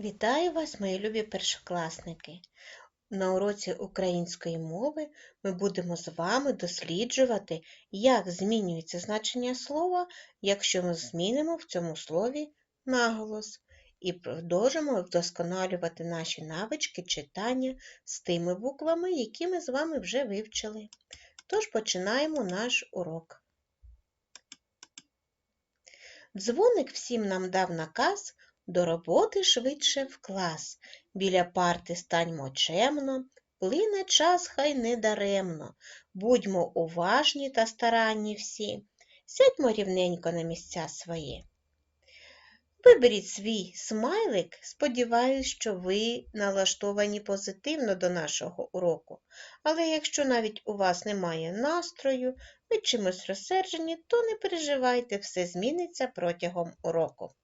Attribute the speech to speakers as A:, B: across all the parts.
A: Вітаю вас, мої любі першокласники! На уроці української мови ми будемо з вами досліджувати, як змінюється значення слова, якщо ми змінимо в цьому слові наголос, і продовжимо вдосконалювати наші навички читання з тими буквами, які ми з вами вже вивчили. Тож починаємо наш урок. Дзвоник всім нам дав наказ до роботи швидше в клас. Біля парти станьмо чемно, плине час хай не даремно. Будьмо уважні та старанні всі, сядьмо рівненько на місця свої. Виберіть свій смайлик, сподіваюсь, що ви налаштовані позитивно до нашого уроку. Але якщо навіть у вас немає настрою, ви чимось розсерджені, то не переживайте, все зміниться протягом уроку.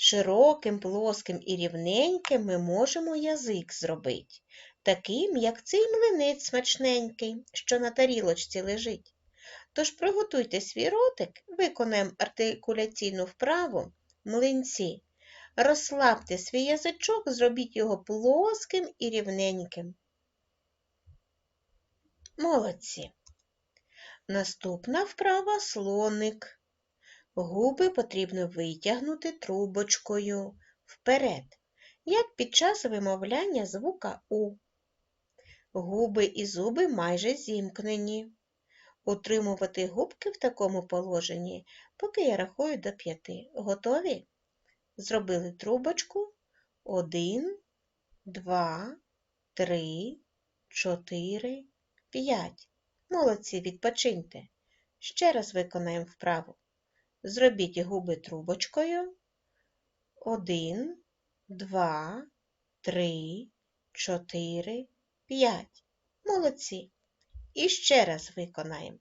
A: Широким, плоским і рівненьким ми можемо язик зробити, таким, як цей млинець смачненький, що на тарілочці лежить. Тож приготуйте свій ротик, виконаємо артикуляційну вправу млинці. Розслабте свій язичок, зробіть його плоским і рівненьким. Молодці. Наступна вправа слоник. Губи потрібно витягнути трубочкою вперед, як під час вимовляння звука У. Губи і зуби майже зімкнені. Утримувати губки в такому положенні, поки я рахую до п'яти. Готові? Зробили трубочку. Один, два, три, чотири, п'ять. Молодці, відпочиньте. Ще раз виконаємо вправу. Зробіть губи трубочкою. Один, два, три, чотири, п'ять. Молодці. І ще раз виконаємо.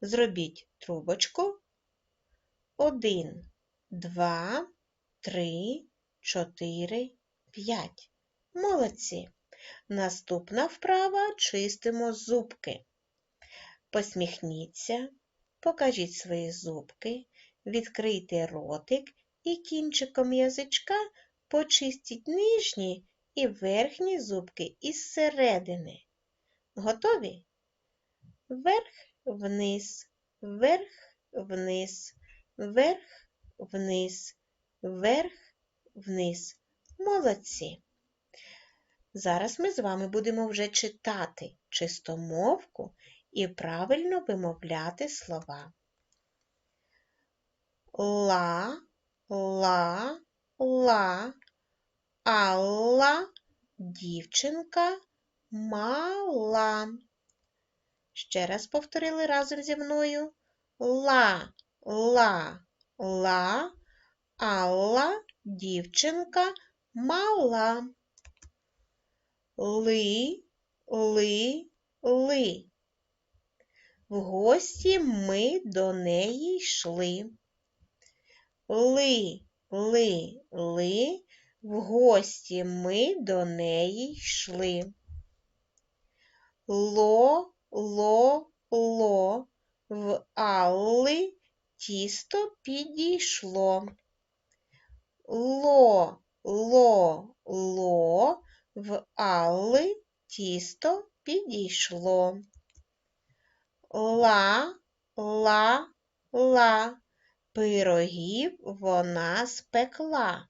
A: Зробіть трубочку. Один, два, три, чотири, п'ять. Молодці. Наступна вправа чистимо зубки. Посміхніться, покажіть свої зубки, відкрийте ротик і кінчиком язичка почистіть нижні і верхні зубки із середини. Готові? Вверх, вниз, вверх, вниз, вверх, вниз, вверх, вниз. Молодці. Зараз ми з вами будемо вже читати чистомовку і правильно вимовляти слова ла, ла, ла, алла, дівчинка мала. Ще раз повторили разом зі мною ла, ла, ла, алла, дівчинка мала. Ли, ли, ли. В гості ми до неї йшли ли, ли, ли, в гості ми до неї йшли. Ло, ло, ло, в Алли тісто підійшло. Ло, ло, ло, в Алли тісто підійшло. Ла, ла, ла, Пирогів вона спекла.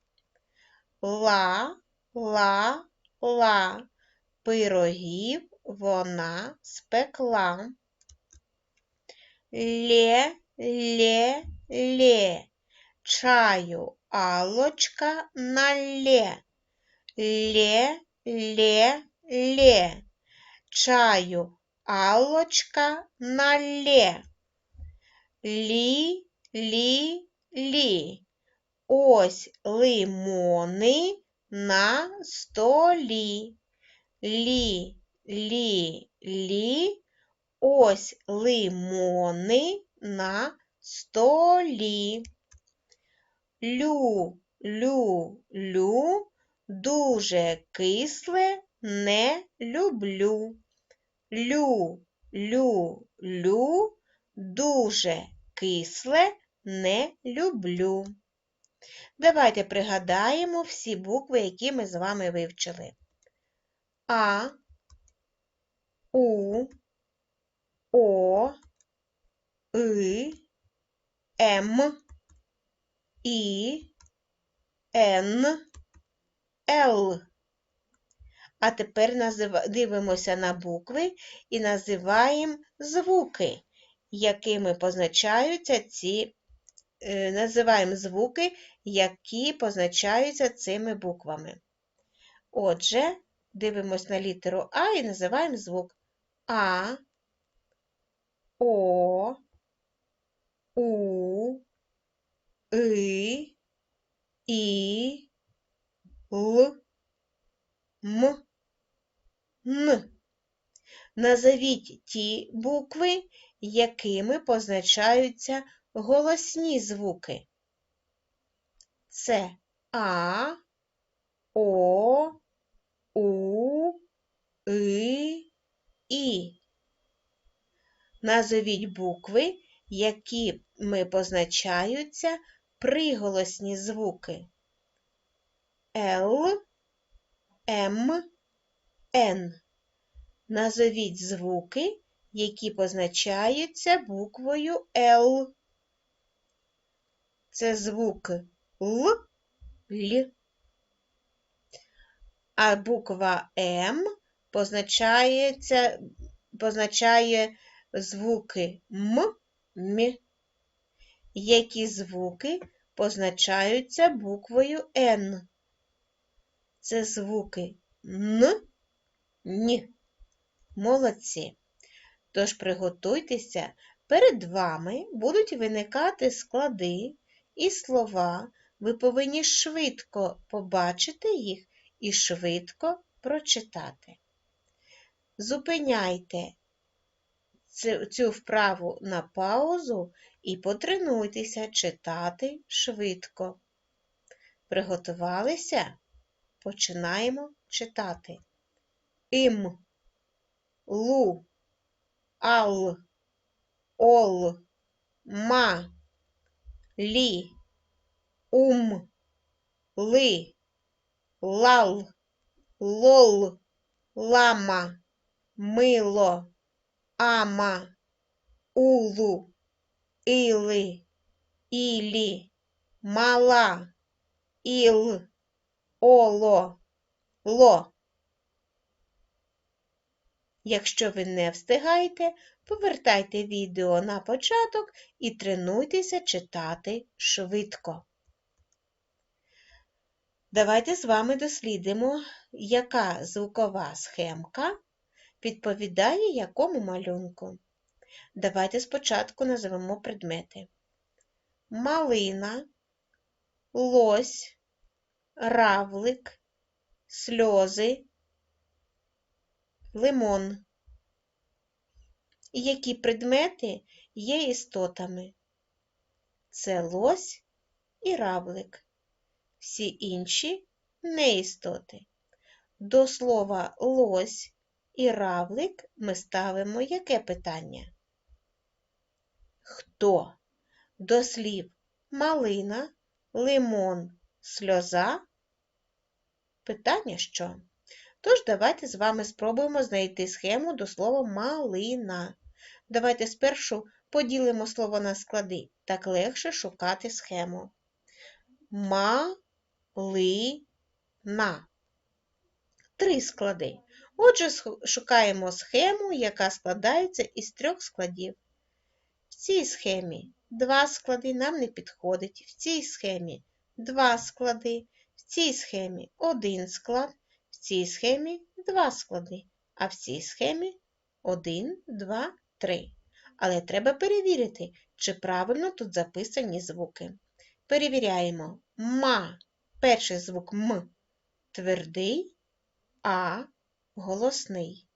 A: Ла, ла, ла, пирогів вона спекла. Лє, лє, лє, чаю алочка налє. Лє, лє, лє, чаю алочка налє. Лі, лі, лі. Ось лимони на столі. Лі, лі, лі. Ось лимони на столі. Лю, лю, лю, дуже кисле не люблю. Лю, лю, лю, дуже кисле не люблю. Давайте пригадаємо всі букви, які ми з вами вивчили. А, У, О, И, М, І, Н, Л. А тепер дивимося на букви і називаємо звуки, якими позначаються ці, називаємо звуки, які позначаються цими буквами. Отже, дивимось на літеру А і називаємо звук А, О, У, И, І, Л, М, Н. Назовіть ті букви, якими позначаються голосні звуки. Це А, О, У, И, І. Назовіть букви, якими позначаються приголосні звуки. Л, М, Н. Назовіть звуки, які позначаються буквою Л. Це звук Л, Л. А буква М позначається, позначає звуки М, М. Які звуки позначаються буквою Н? Це звуки Н, Н. Молодці. Тож приготуйтеся, перед вами будуть виникати склади і слова. Ви повинні швидко побачити їх і швидко прочитати. Зупиняйте цю вправу на паузу і потренуйтеся читати швидко. Приготувалися? Починаємо читати. Ім, лу, ал, ол, ма, лі, ум, ли, лал, лол, лама, мило, ама, улу, или, ілі, мала, іл, оло, ло. Якщо ви не встигаєте, повертайте відео на початок і тренуйтеся читати швидко. Давайте з вами дослідимо, яка звукова схемка відповідає якому малюнку. Давайте спочатку називемо предмети. Малина, лось, равлик, сльози, лимон. Які предмети є істотами? Це лось і равлик. Всі інші неістоти. До слова лось і равлик ми ставимо яке питання? Хто? До слів малина, лимон, сльоза? Питання що? Тож давайте з вами спробуємо знайти схему до слова малина. Давайте спершу поділимо слово на склади, так легше шукати схему. Ма-ли-на. Три склади. Отже, шукаємо схему, яка складається із трьох складів. В цій схемі два склади нам не підходить. В цій схемі два склади, в цій схемі один склад, в цій схемі два склади, а в цій схемі один, два, три. Але треба перевірити, чи правильно тут записані звуки. Перевіряємо ма. Перший звук М твердий, А голосний.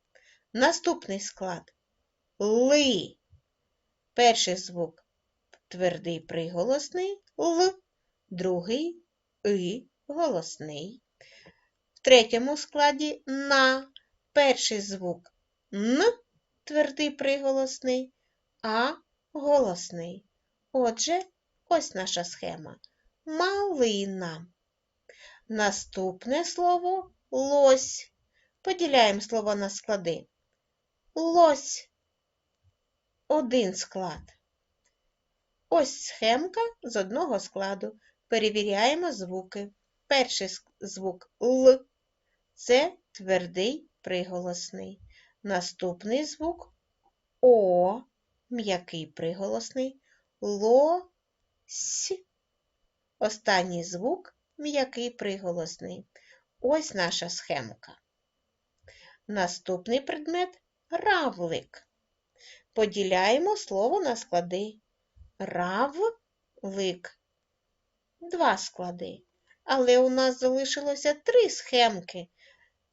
A: Наступний склад ли. Перший звук твердий приголосний Л, другий И голосний. В третьому складі на перший звук Н твердий приголосний, А голосний. Отже, ось наша схема. малина. Наступне слово лось. Поділяємо слово на склади. Лось. Один склад. Ось схемка з одного складу. Перевіряємо звуки. Перший звук Л це твердий приголосний. Наступний звук О, м'який приголосний, Ло, С. Останній звук м'який приголосний. Ось наша схемка. Наступний предмет равлик. Поділяємо слово на склади. Равлик. Два склади. Але у нас залишилося три схемки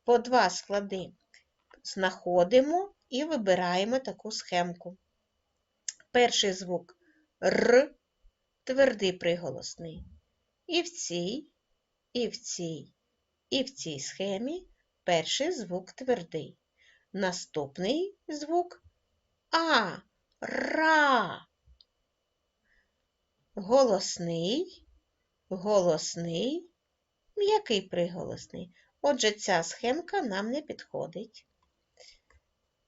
A: по два склади. Знаходимо і вибираємо таку схемку. Перший звук Р, твердий приголосний. І в цій, і в цій, і в цій схемі перший звук твердий. Наступний звук А, ра. Голосний, голосний, м'який приголосний. Отже, ця схемка нам не підходить.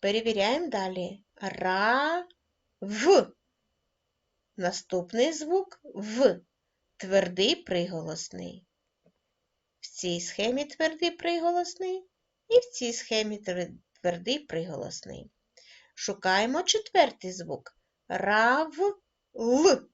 A: Перевіряємо далі. Ра, в. Наступний звук В. Твердий приголосний. В цій схемі твердий приголосний і в цій схемі твердий приголосний. Шукаємо четвертий звук. Рав Л.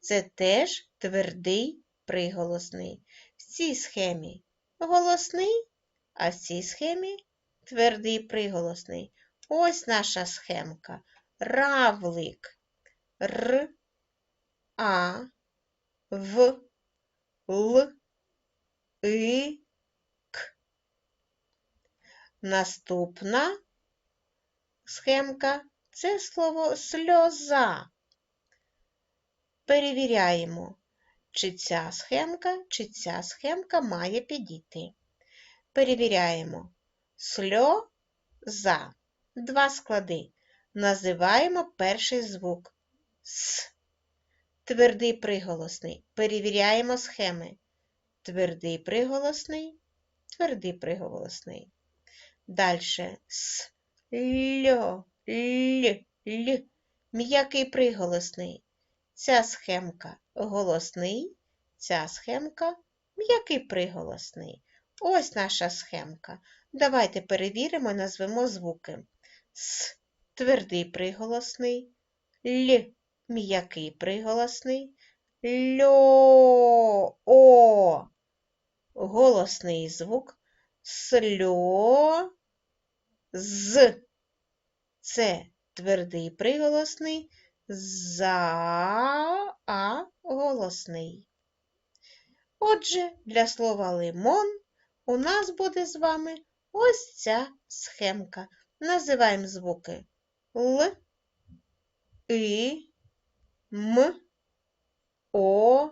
A: Це теж твердий приголосний. В цій схемі голосний, а в цій схемі твердий приголосний. Ось наша схемка. Равлик. Р, А, В, Л, И, К. Наступна схемка це слово сльоза. Перевіряємо, чи ця схемка, чи ця схемка має підійти. Перевіряємо сльоза. Два склади. Називаємо перший звук С. Твердий приголосний. Перевіряємо схеми. Твердий приголосний, твердий приголосний. Далі с, льо, л, л. М'який приголосний. Ця схемка голосний, ця схемка м'який приголосний. Ось наша схемка. Давайте перевіримо і назвемо звуки. С твердий приголосний, Л м'який приголосний, Льо О голосний звук, сльо з це твердий приголосний за а голосний. Отже, для слова лимон у нас буде з вами ось ця схемка. Називаємо звуки Л, І, М, О,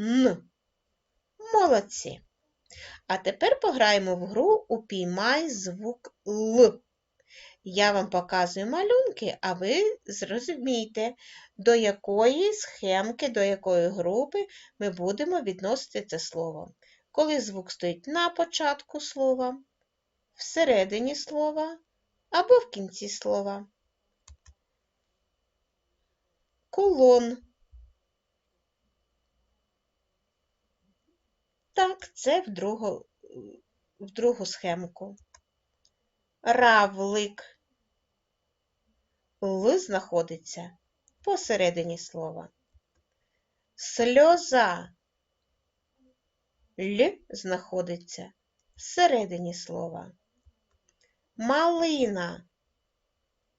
A: Н. Молодці. А тепер пограємо в гру Упіймай звук Л. Я вам показую малюнки, а ви зрозумійте, до якої схемки, до якої групи ми будемо відносити це слово. Коли звук стоїть на початку слова, всередині слова або в кінці слова. Колон. Так, це в другу, в другу схемку. Равлик. Л знаходиться посередині слова. Сльоза. Л знаходиться всередині слова. Малина.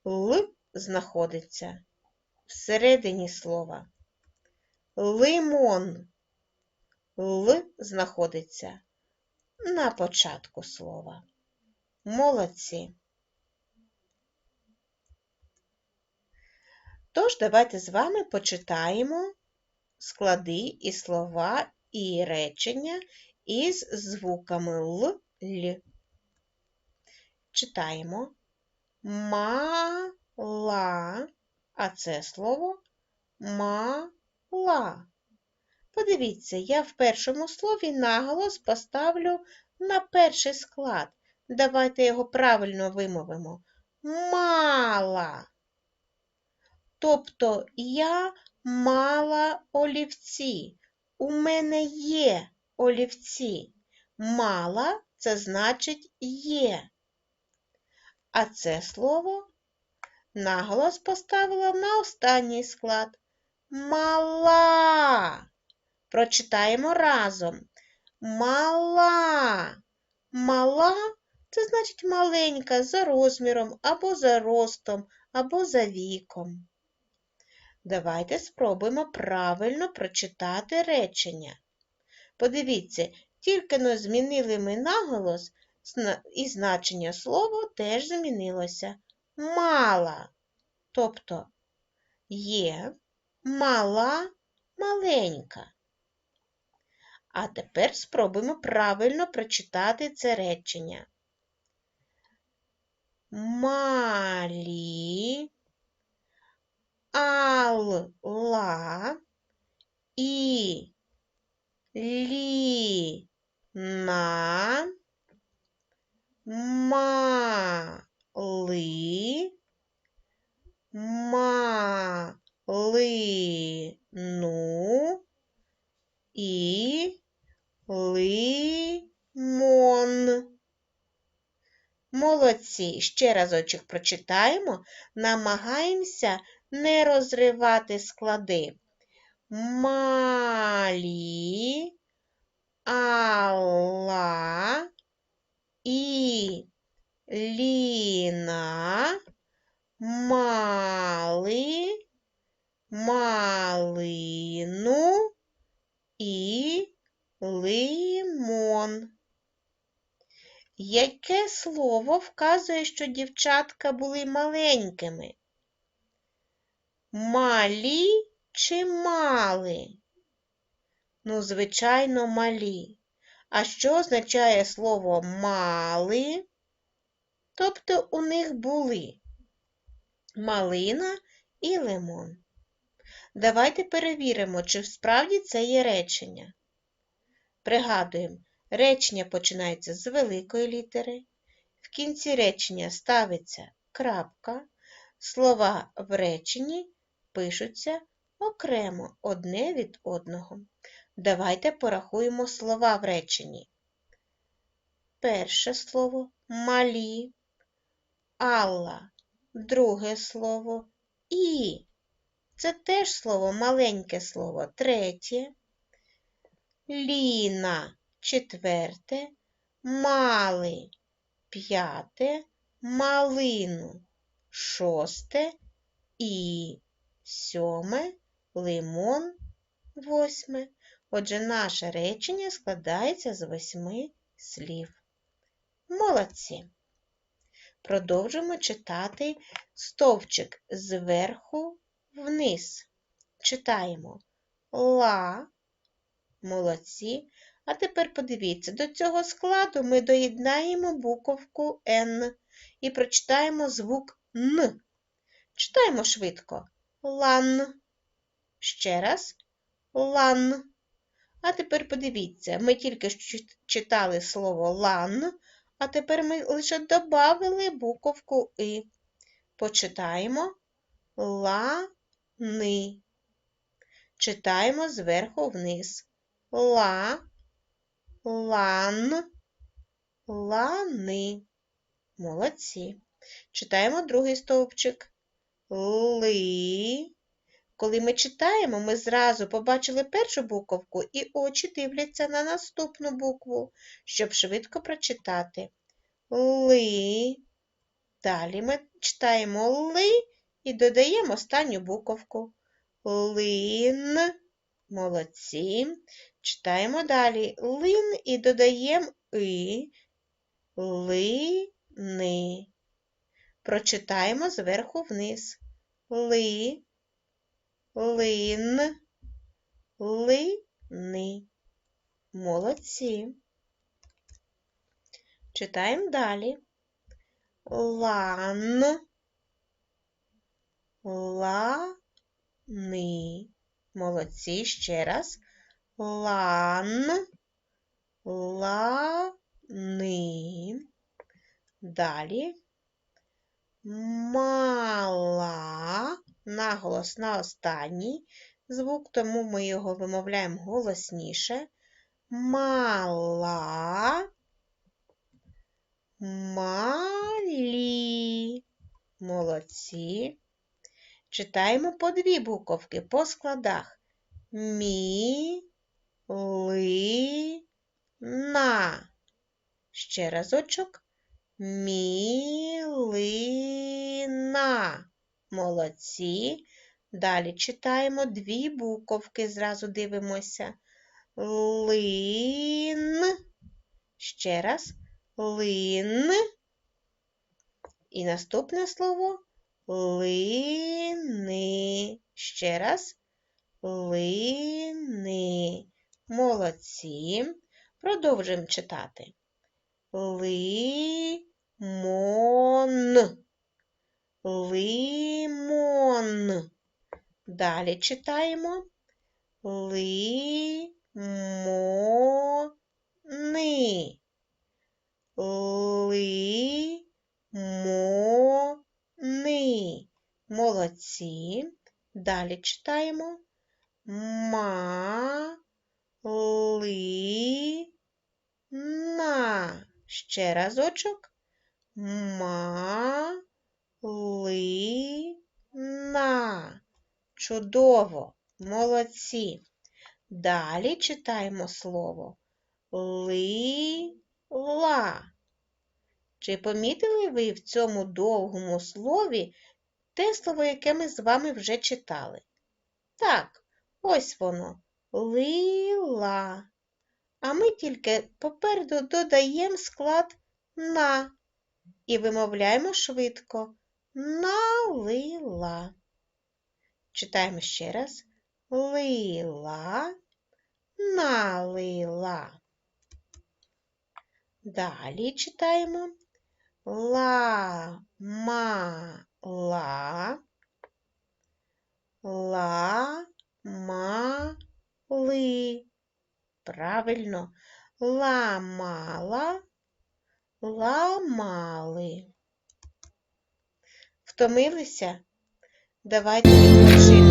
A: Л знаходиться всередині слова. Лимон. Л знаходиться на початку слова. Молодці. Тож, давайте з вами почитаємо склади і слова і речення із звуками Л, Л. Читаємо мала, а це слово мала. Подивіться, я в першому слові наголос поставлю на перший склад. Давайте його правильно вимовимо. Мала. Тобто я мала олівці. У мене є олівці. Мала це значить є. А це слово наголос поставила на останній склад. Мала. Прочитаємо разом. Мала. Мала це значить маленька за розміром, або за ростом, або за віком. Давайте спробуємо правильно прочитати речення. Подивіться, тільки но змінили ми наголос, і значення слова теж змінилося. Мала. Тобто є мала маленька. А тепер спробуємо правильно прочитати це речення. Малі алла і ліна мали малину і лимон. Молодці. Ще разочок прочитаємо, намагаємося не розривати склади. Малі, Алла і Ліна мали малину і лимон. Яке слово вказує, що дівчатка були маленькими? Малі чи мали? Ну, звичайно, малі. А що означає слово мали? Тобто у них були малина і лимон. Давайте перевіримо, чи справді це є речення. Пригадуємо, речення починається з великої літери, в кінці речення ставиться крапка, слова в реченні пишуться окремо одне від одного. Давайте порахуємо слова в реченні. Перше слово малі, Алла, друге слово і. Це теж слово маленьке слово, третє. Ліна четверте, мали п'яте, малину шосте і сьоме, лимон восьме. Отже, наше речення складається з восьми слів. Молодці. Продовжимо читати стовпчик зверху вниз. Читаємо ла, молодці. А тепер подивіться, до цього складу ми доєднаємо буковку Н і прочитаємо звук Н. Читаємо швидко лан. Ще раз лан. А тепер подивіться, ми тільки що читали слово лан, а тепер ми лише додали буковку И. Почитаємо лани. Читаємо зверху вниз. Ла, лан, лани. Молодці. Читаємо другий стовпчик. Ли. Коли ми читаємо, ми зразу побачили першу буковку і очі дивляться на наступну букву, щоб швидко прочитати. Ли. Далі ми читаємо ли і додаємо останню буковку. Лин. Молодці. Читаємо далі лин і додаємо и. Лини. Прочитаємо зверху вниз. Ли, лин, лини. Молодці. Читаємо далі. Лан, лани. Молодці ще раз. лан, лани. Далі мала, наголос на останній звук, тому ми його вимовляємо голосніше. Мала, малі. Молодці. Читаємо по дві буковки по складах. Мі, ли, на. Ще разочок. Мілина. Молодці. Далі читаємо дві буковки, зразу дивимося. Лин. Ще раз. Лин. І наступне слово лини. Ще раз. Лини. Молодці. Продовжуємо читати. Лимон. Лимон. Далі читаємо лимони. Лимони. Молодці. Далі читаємо ма. Ще разочок. Ма ли на. Чудово. Молодці. Далі читаємо слово ли-ла. Чи помітили ви в цьому довгому слові те слово, яке ми з вами вже читали? Так, ось воно лила. А ми тільки попереду додаємо склад на і вимовляємо швидко налила. Читаємо ще раз лила, налила. Далі читаємо ла, ма, ла, ла, ма, ли. Правильно, ламала, ламали. Втомилися? Давайте відпочинемо.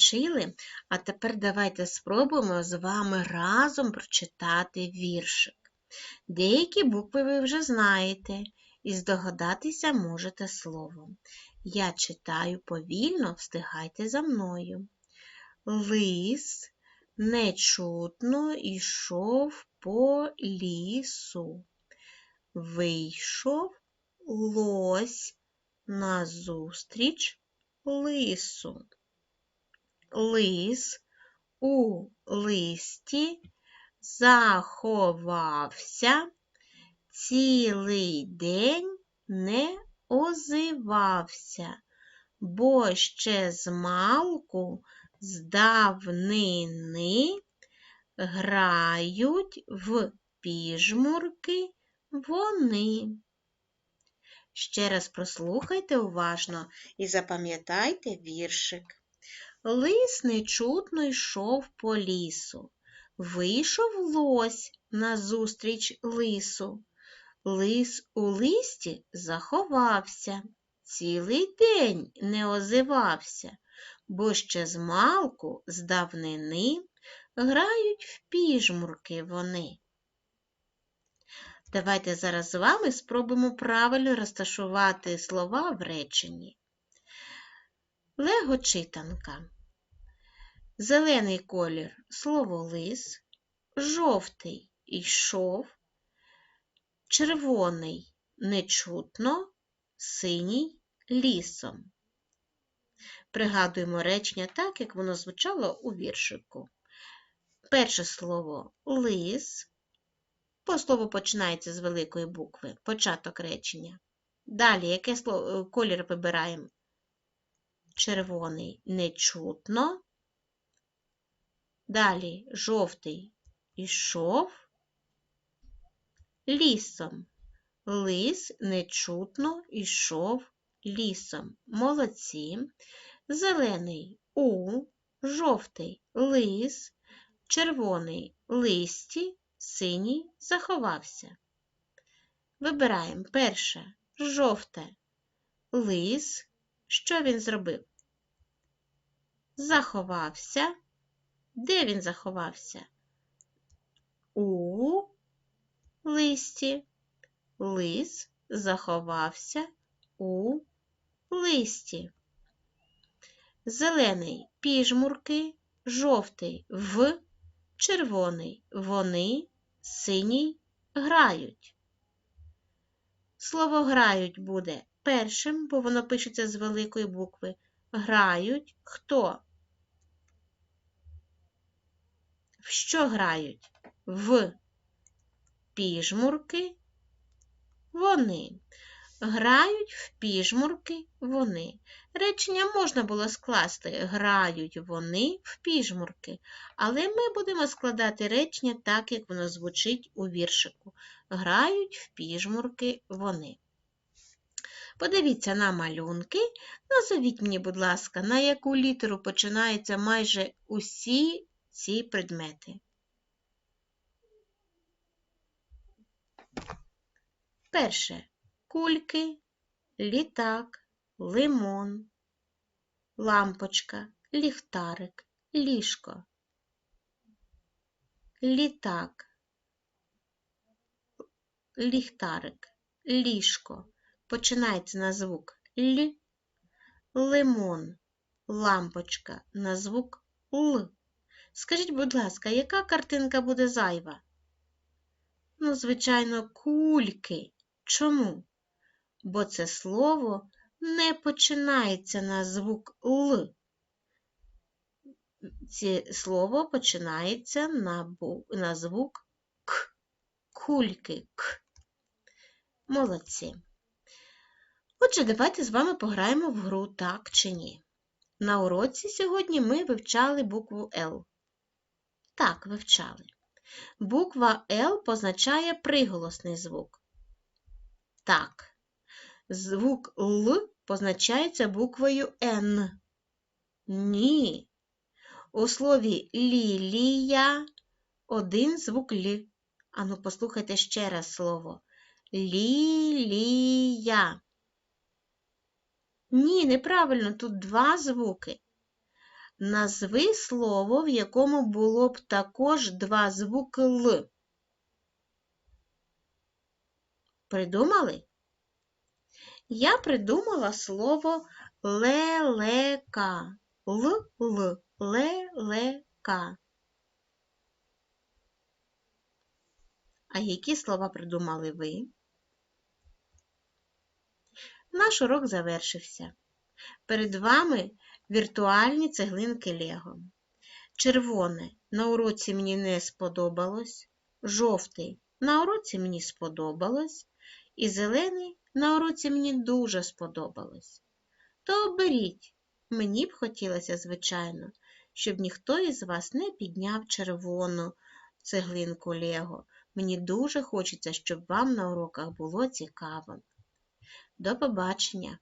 A: Відпочили, а тепер давайте спробуємо з вами разом прочитати віршик. Деякі букви ви вже знаєте, і здогадатися можете словом. Я читаю повільно, встигайте за мною. Лис нечутно йшов по лісу. Вийшов лось назустріч лису. Лис у листі заховався, цілий день не озивався, бо ще змалку з давнини грають в піжмурки вони. Ще раз прослухайте уважно і запам'ятайте віршик. Лис нечутно йшов по лісу. Вийшов лось назустріч лису. Лис у листі заховався, цілий день не озивався, бо ще змалку з давнини грають в піжмурки вони. Давайте зараз з вами спробуємо правильно розташувати слова в реченні. Лего-читанка. Зелений колір слово лис, жовтий йшов, червоний нечутно, синій лісом. Пригадуємо речення так, як воно звучало у віршику. Перше слово лис. По слово починається з великої букви, початок речення. Далі, яке слово, колір вибираємо? Червоний нечутно. Далі жовтий ішов лісом. Лис нечутно ішов лісом. Молодці. Зелений у, жовтий лис, червоний листі, синій заховався. Вибираємо перше жовте лис. Що він зробив? Заховався. Де він заховався? У листі. Лис заховався у листі. Зелений піжмурки, жовтий в, червоний вони, синій грають. Слово грають буде першим, бо воно пишеться з великої букви. Грають хто? В що грають? В піжмурки вони. Грають в піжмурки вони. Речення можна було скласти грають вони в піжмурки, але ми будемо складати речення так, як воно звучить у віршику. Грають в піжмурки вони. Подивіться на малюнки. Назовіть мені, будь ласка, на яку літеру починаються майже усі ці предмети. Перше кульки, літак, лимон, лампочка, ліхтарик, ліжко, літак, ліхтарик, ліжко. Починається на звук Л, лимон, лампочка на звук Л. Скажіть, будь ласка, яка картинка буде зайва? Ну, звичайно, кульки. Чому? Бо це слово не починається на звук Л. Це слово починається на, на звук К. Кульки К. Молодці. Отже, давайте з вами пограємо в гру так чи ні. На уроці сьогодні ми вивчали букву Л. Так, вивчали. Буква Л позначає приголосний звук. Так. Звук Л позначається буквою Н. Ні. У слові лілія один звук Л. Ану, послухайте ще раз слово. Лілія. Ні, неправильно, тут два звуки. Назви слово, в якому було б також два звуки Л. Придумали? Я придумала слово лелека. Л-л, лелека. А які слова придумали ви? Наш урок завершився. Перед вами віртуальні цеглинки Лего. Червоне на уроці мені не сподобалось, жовтий на уроці мені сподобалось, і зелений на уроці мені дуже сподобалось. То оберіть, мені б хотілося, звичайно, щоб ніхто із вас не підняв червону цеглинку Лего. Мені дуже хочеться, щоб вам на уроках було цікаво. До побачення!